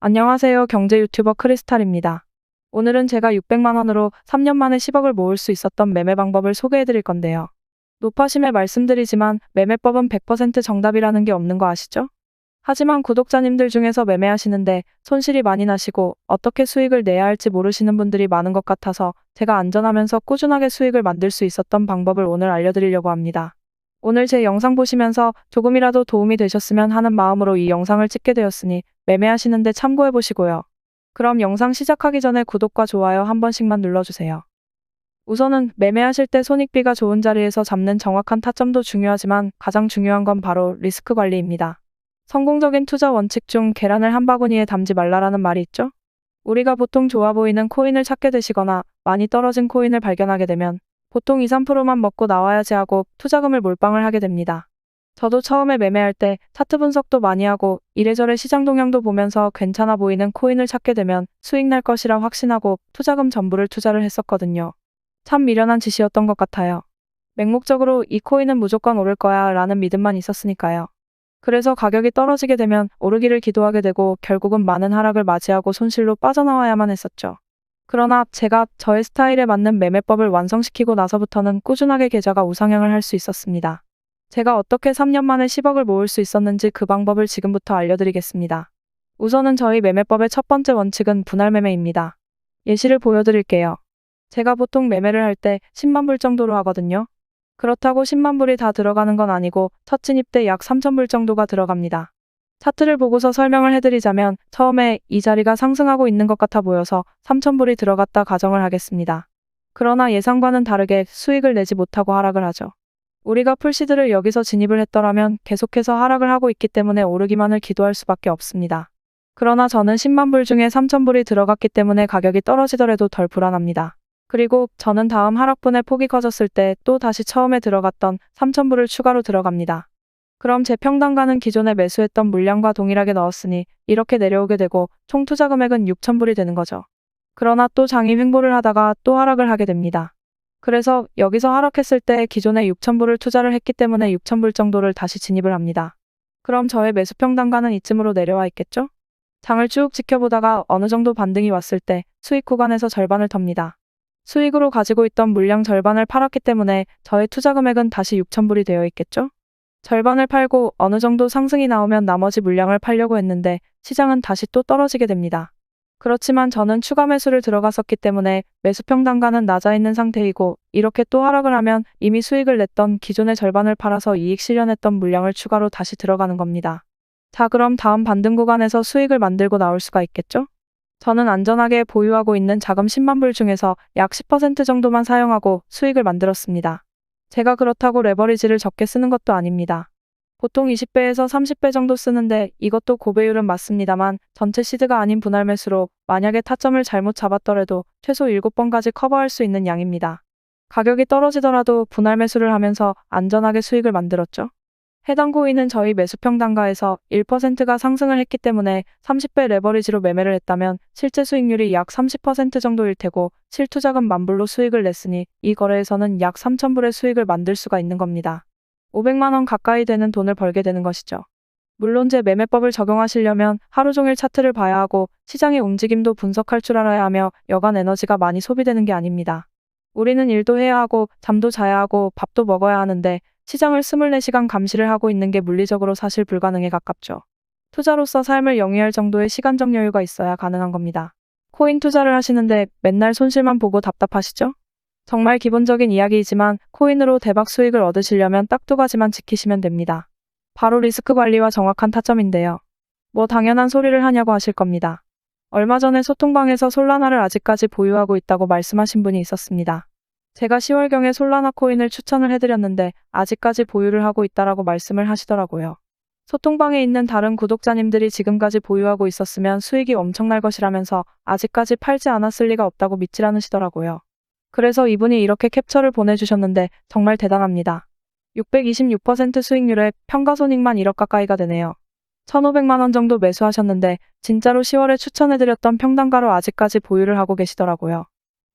안녕하세요. 경제 유튜버 크리스탈입니다. 오늘은 제가 600만 원으로 3년 만에 10억을 모을 수 있었던 매매 방법을 소개해 드릴 건데요. 높아심에 말씀드리지만 매매법은 100% 정답이라는 게 없는 거 아시죠? 하지만 구독자님들 중에서 매매하시는데 손실이 많이 나시고 어떻게 수익을 내야 할지 모르시는 분들이 많은 것 같아서 제가 안전하면서 꾸준하게 수익을 만들 수 있었던 방법을 오늘 알려드리려고 합니다. 오늘 제 영상 보시면서 조금이라도 도움이 되셨으면 하는 마음으로 이 영상을 찍게 되었으니 매매하시는데 참고해 보시고요. 그럼 영상 시작하기 전에 구독과 좋아요 한 번씩만 눌러주세요. 우선은 매매하실 때 손익비가 좋은 자리에서 잡는 정확한 타점도 중요하지만 가장 중요한 건 바로 리스크 관리입니다. 성공적인 투자 원칙 중 계란을 한 바구니에 담지 말라라는 말이 있죠? 우리가 보통 좋아 보이는 코인을 찾게 되시거나 많이 떨어진 코인을 발견하게 되면 보통 2, 3%만 먹고 나와야지 하고 투자금을 몰빵을 하게 됩니다. 저도 처음에 매매할 때 차트 분석도 많이 하고 이래저래 시장 동향도 보면서 괜찮아 보이는 코인을 찾게 되면 수익 날 것이라 확신하고 투자금 전부를 투자를 했었거든요. 참 미련한 짓이었던 것 같아요. 맹목적으로 이 코인은 무조건 오를 거야 라는 믿음만 있었으니까요. 그래서 가격이 떨어지게 되면 오르기를 기도하게 되고 결국은 많은 하락을 맞이하고 손실로 빠져나와야만 했었죠. 그러나 제가 저의 스타일에 맞는 매매법을 완성시키고 나서부터는 꾸준하게 계좌가 우상향을 할 수 있었습니다. 제가 어떻게 3년 만에 10억을 모을 수 있었는지 그 방법을 지금부터 알려드리겠습니다. 우선은 저희 매매법의 첫 번째 원칙은 분할 매매입니다. 예시를 보여드릴게요. 제가 보통 매매를 할 때 10만 불 정도로 하거든요. 그렇다고 10만 불이 다 들어가는 건 아니고 첫 진입 때 약 3천 불 정도가 들어갑니다. 차트를 보고서 설명을 해드리자면 처음에 이 자리가 상승하고 있는 것 같아 보여서 3천불이 들어갔다 가정을 하겠습니다. 그러나 예상과는 다르게 수익을 내지 못하고 하락을 하죠. 우리가 풀시드를 여기서 진입을 했더라면 계속해서 하락을 하고 있기 때문에 오르기만을 기도할 수밖에 없습니다. 그러나 저는 10만 불 중에 3천 불이 들어갔기 때문에 가격이 떨어지더라도 덜 불안합니다. 그리고 저는 다음 하락분에 폭이 커졌을 때 또 다시 처음에 들어갔던 3천 불을 추가로 들어갑니다. 그럼 제 평단가는 기존에 매수했던 물량과 동일하게 넣었으니 이렇게 내려오게 되고 총 투자 금액은 6천불이 되는 거죠. 그러나 또 장이 횡보를 하다가 또 하락을 하게 됩니다. 그래서 여기서 하락했을 때 기존에 6천불을 투자를 했기 때문에 6천불 정도를 다시 진입을 합니다. 그럼 저의 매수 평 단가는 이쯤으로 내려와 있겠죠? 장을 쭉 지켜보다가 어느 정도 반등이 왔을 때 수익 구간에서 절반을 텁니다. 수익으로 가지고 있던 물량 절반을 팔았기 때문에 저의 투자 금액은 다시 6천불이 되어 있겠죠? 절반을 팔고 어느 정도 상승이 나오면 나머지 물량을 팔려고 했는데 시장은 다시 또 떨어지게 됩니다. 그렇지만 저는 추가 매수를 들어갔었기 때문에 매수평 단가는 낮아 있는 상태이고 이렇게 또 하락을 하면 이미 수익을 냈던 기존의 절반을 팔아서 이익 실현했던 물량을 추가로 다시 들어가는 겁니다. 자 그럼 다음 반등 구간에서 수익을 만들고 나올 수가 있겠죠? 저는 안전하게 보유하고 있는 자금 10만 불 중에서 약 10% 정도만 사용하고 수익을 만들었습니다. 제가 그렇다고 레버리지를 적게 쓰는 것도 아닙니다. 보통 20배에서 30배 정도 쓰는데 이것도 고배율은 맞습니다만 전체 시드가 아닌 분할 매수로 만약에 타점을 잘못 잡았더라도 최소 7번까지 커버할 수 있는 양입니다. 가격이 떨어지더라도 분할 매수를 하면서 안전하게 수익을 만들었죠. 해당 고인은 저희 매수평 단가에서 1%가 상승을 했기 때문에 30배 레버리지로 매매를 했다면 실제 수익률이 약 30% 정도일 테고 실투자금 만불로 수익을 냈으니 이 거래에서는 약 3천불의 수익을 만들 수가 있는 겁니다. 500만원 가까이 되는 돈을 벌게 되는 것이죠. 물론 제 매매법을 적용하시려면 하루 종일 차트를 봐야 하고 시장의 움직임도 분석할 줄 알아야 하며 여간 에너지가 많이 소비되는 게 아닙니다. 우리는 일도 해야 하고 잠도 자야 하고 밥도 먹어야 하는데 시장을 24시간 감시를 하고 있는 게 물리적으로 사실 불가능에 가깝죠. 투자로서 삶을 영위할 정도의 시간적 여유가 있어야 가능한 겁니다. 코인 투자를 하시는데 맨날 손실만 보고 답답하시죠? 정말 기본적인 이야기이지만 코인으로 대박 수익을 얻으시려면 딱 두 가지만 지키시면 됩니다. 바로 리스크 관리와 정확한 타점인데요. 뭐 당연한 소리를 하냐고 하실 겁니다. 얼마 전에 소통방에서 솔라나를 아직까지 보유하고 있다고 말씀하신 분이 있었습니다. 제가 10월경에 솔라나 코인을 추천을 해드렸는데 아직까지 보유를 하고 있다라고 말씀을 하시더라고요. 소통방에 있는 다른 구독자님들이 지금까지 보유하고 있었으면 수익이 엄청날 것이라면서 아직까지 팔지 않았을 리가 없다고 믿질 않으시더라고요. 그래서 이분이 이렇게 캡처를 보내주셨는데 정말 대단합니다. 626% 수익률에 평가손익만 1억 가까이가 되네요. 1,500만원 정도 매수하셨는데 진짜로 10월에 추천해드렸던 평단가로 아직까지 보유를 하고 계시더라고요.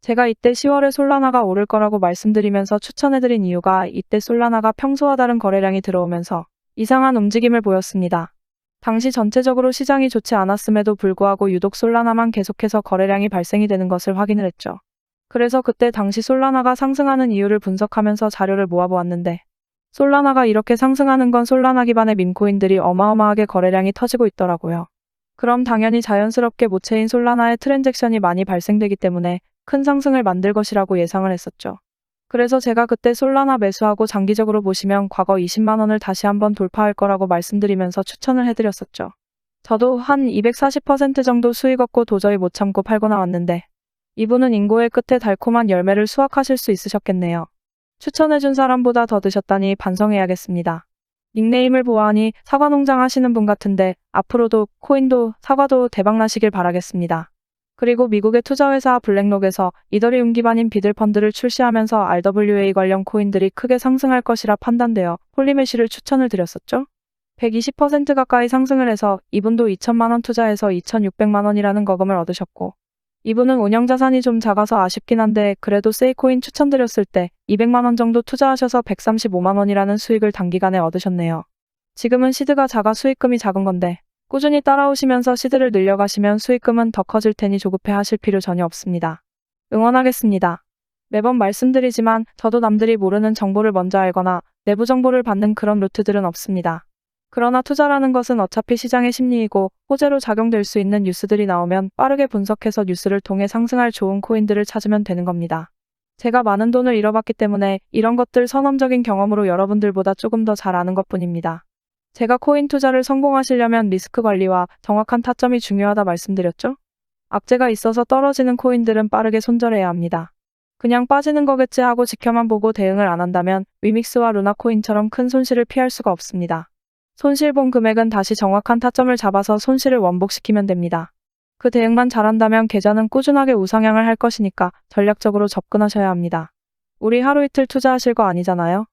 제가 이때 10월에 솔라나가 오를 거라고 말씀드리면서 추천해드린 이유가 이때 솔라나가 평소와 다른 거래량이 들어오면서 이상한 움직임을 보였습니다. 당시 전체적으로 시장이 좋지 않았음에도 불구하고 유독 솔라나만 계속해서 거래량이 발생이 되는 것을 확인을 했죠. 그래서 그때 당시 솔라나가 상승하는 이유를 분석하면서 자료를 모아보았는데 솔라나가 이렇게 상승하는 건 솔라나 기반의 밈코인들이 어마어마하게 거래량이 터지고 있더라고요. 그럼 당연히 자연스럽게 모체인 솔라나의 트랜잭션이 많이 발생되기 때문에 큰 상승을 만들 것이라고 예상을 했었죠. 그래서 제가 그때 솔라나 매수하고 장기적으로 보시면 과거 20만 원을 다시 한번 돌파할 거라고 말씀드리면서 추천을 해드렸었죠. 저도 한 240% 정도 수익 얻고 도저히 못 참고 팔고 나왔는데 이분은 인고의 끝에 달콤한 열매를 수확하실 수 있으셨겠네요. 추천해준 사람보다 더 드셨다니 반성해야겠습니다. 닉네임을 보아하니 사과 농장 하시는 분 같은데 앞으로도 코인도 사과도 대박나시길 바라겠습니다. 그리고 미국의 투자회사 블랙록에서 이더리움 기반인 비들펀드를 출시하면서 RWA 관련 코인들이 크게 상승할 것이라 판단되어 폴리메시를 추천을 드렸었죠. 120% 가까이 상승을 해서 이분도 2천만 원 투자해서 2,600만 원이라는 거금을 얻으셨고 이분은 운영 자산이 좀 작아서 아쉽긴 한데 그래도 세이코인 추천드렸을 때 200만 원 정도 투자하셔서 135만 원이라는 수익을 단기간에 얻으셨네요. 지금은 시드가 작아 수익금이 작은 건데 꾸준히 따라오시면서 시드를 늘려가시면 수익금은 더 커질 테니 조급해 하실 필요 전혀 없습니다. 응원하겠습니다. 매번 말씀드리지만 저도 남들이 모르는 정보를 먼저 알거나 내부 정보를 받는 그런 루트들은 없습니다. 그러나 투자라는 것은 어차피 시장의 심리이고 호재로 작용될 수 있는 뉴스들이 나오면 빠르게 분석해서 뉴스를 통해 상승할 좋은 코인들을 찾으면 되는 겁니다. 제가 많은 돈을 잃어봤기 때문에 이런 것들 선험적인 경험으로 여러분들보다 조금 더 잘 아는 것 뿐입니다. 제가 코인 투자를 성공하시려면 리스크 관리와 정확한 타점이 중요하다 말씀드렸죠? 악재가 있어서 떨어지는 코인들은 빠르게 손절해야 합니다. 그냥 빠지는 거겠지 하고 지켜만 보고 대응을 안 한다면 위믹스와 루나 코인처럼 큰 손실을 피할 수가 없습니다. 손실 본 금액은 다시 정확한 타점을 잡아서 손실을 원복시키면 됩니다. 그 대응만 잘한다면 계좌는 꾸준하게 우상향을 할 것이니까 전략적으로 접근하셔야 합니다. 우리 하루 이틀 투자하실 거 아니잖아요?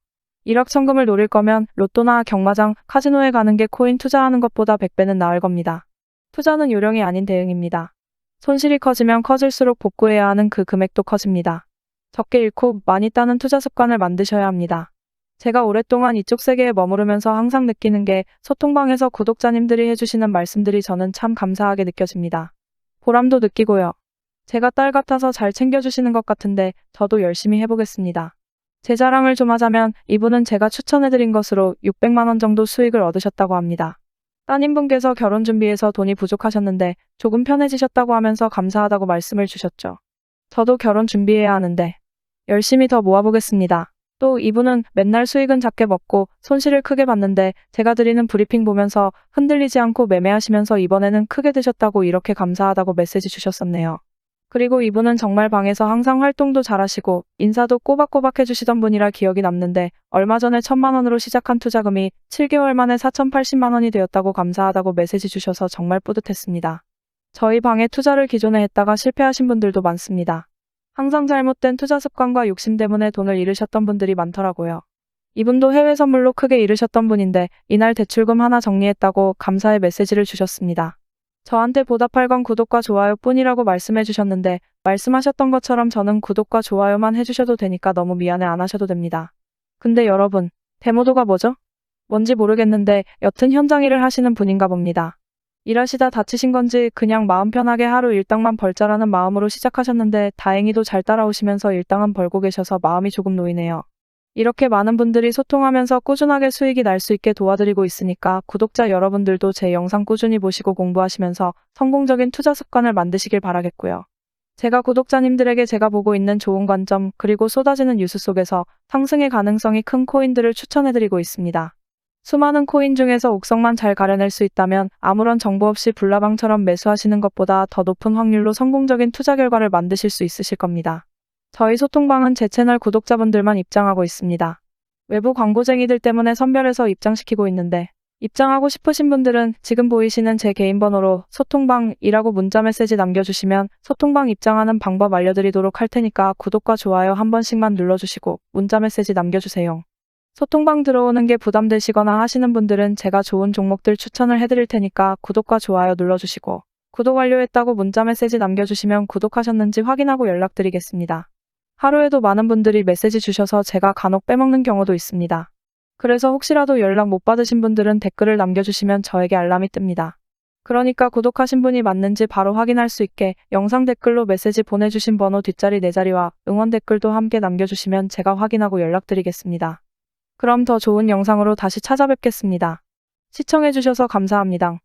일확천금을 노릴 거면 로또나 경마장, 카지노에 가는 게 코인 투자하는 것보다 100배는 나을 겁니다. 투자는 요령이 아닌 대응입니다. 손실이 커지면 커질수록 복구해야 하는 그 금액도 커집니다. 적게 잃고 많이 따는 투자 습관을 만드셔야 합니다. 제가 오랫동안 이쪽 세계에 머무르면서 항상 느끼는 게 소통방에서 구독자님들이 해주시는 말씀들이 저는 참 감사하게 느껴집니다. 보람도 느끼고요. 제가 딸 같아서 잘 챙겨주시는 것 같은데 저도 열심히 해보겠습니다. 제 자랑을 좀 하자면 이분은 제가 추천해드린 것으로 600만원 정도 수익을 얻으셨다고 합니다. 따님분께서 결혼 준비해서 돈이 부족하셨는데 조금 편해지셨다고 하면서 감사하다고 말씀을 주셨죠. 저도 결혼 준비해야 하는데 열심히 더 모아보겠습니다. 또 이분은 맨날 수익은 작게 먹고 손실을 크게 봤는데 제가 드리는 브리핑 보면서 흔들리지 않고 매매하시면서 이번에는 크게 드셨다고 이렇게 감사하다고 메시지 주셨었네요. 그리고 이분은 정말 방에서 항상 활동도 잘하시고 인사도 꼬박꼬박 해주시던 분이라 기억이 남는데 얼마 전에 천만 원으로 시작한 투자금이 7개월 만에 4,080만 원이 되었다고 감사하다고 메시지 주셔서 정말 뿌듯했습니다. 저희 방에 투자를 기존에 했다가 실패하신 분들도 많습니다. 항상 잘못된 투자 습관과 욕심 때문에 돈을 잃으셨던 분들이 많더라고요. 이분도 해외 선물로 크게 잃으셨던 분인데 이날 대출금 하나 정리했다고 감사의 메시지를 주셨습니다. 저한테 보답할 건 구독과 좋아요 뿐이라고 말씀해 주셨는데 말씀하셨던 것처럼 저는 구독과 좋아요만 해주셔도 되니까 너무 미안해 안 하셔도 됩니다. 근데 여러분, 데모도가 뭐죠? 뭔지 모르겠는데 여튼 현장 일을 하시는 분인가 봅니다. 일하시다 다치신 건지 그냥 마음 편하게 하루 일당만 벌자라는 마음으로 시작하셨는데 다행히도 잘 따라오시면서 일당은 벌고 계셔서 마음이 조금 놓이네요. 이렇게 많은 분들이 소통하면서 꾸준하게 수익이 날 수 있게 도와드리고 있으니까 구독자 여러분들도 제 영상 꾸준히 보시고 공부하시면서 성공적인 투자 습관을 만드시길 바라겠고요. 제가 구독자님들에게 제가 보고 있는 좋은 관점 그리고 쏟아지는 뉴스 속에서 상승의 가능성이 큰 코인들을 추천해드리고 있습니다. 수많은 코인 중에서 옥성만 잘 가려낼 수 있다면 아무런 정보 없이 불나방처럼 매수하시는 것보다 더 높은 확률로 성공적인 투자 결과를 만드실 수 있으실 겁니다. 저희 소통방은 제 채널 구독자분들만 입장하고 있습니다. 외부 광고쟁이들 때문에 선별해서 입장시키고 있는데 입장하고 싶으신 분들은 지금 보이시는 제 개인 번호로 소통방이라고 문자 메시지 남겨주시면 소통방 입장하는 방법 알려드리도록 할 테니까 구독과 좋아요 한 번씩만 눌러주시고 문자 메시지 남겨주세요. 소통방 들어오는 게 부담되시거나 하시는 분들은 제가 좋은 종목들 추천을 해드릴 테니까 구독과 좋아요 눌러주시고 구독 완료했다고 문자 메시지 남겨주시면 구독하셨는지 확인하고 연락드리겠습니다. 하루에도 많은 분들이 메시지 주셔서 제가 간혹 빼먹는 경우도 있습니다. 그래서 혹시라도 연락 못 받으신 분들은 댓글을 남겨주시면 저에게 알람이 뜹니다. 그러니까 구독하신 분이 맞는지 바로 확인할 수 있게 영상 댓글로 메시지 보내주신 번호 뒷자리 네 자리와 응원 댓글도 함께 남겨주시면 제가 확인하고 연락드리겠습니다. 그럼 더 좋은 영상으로 다시 찾아뵙겠습니다. 시청해주셔서 감사합니다.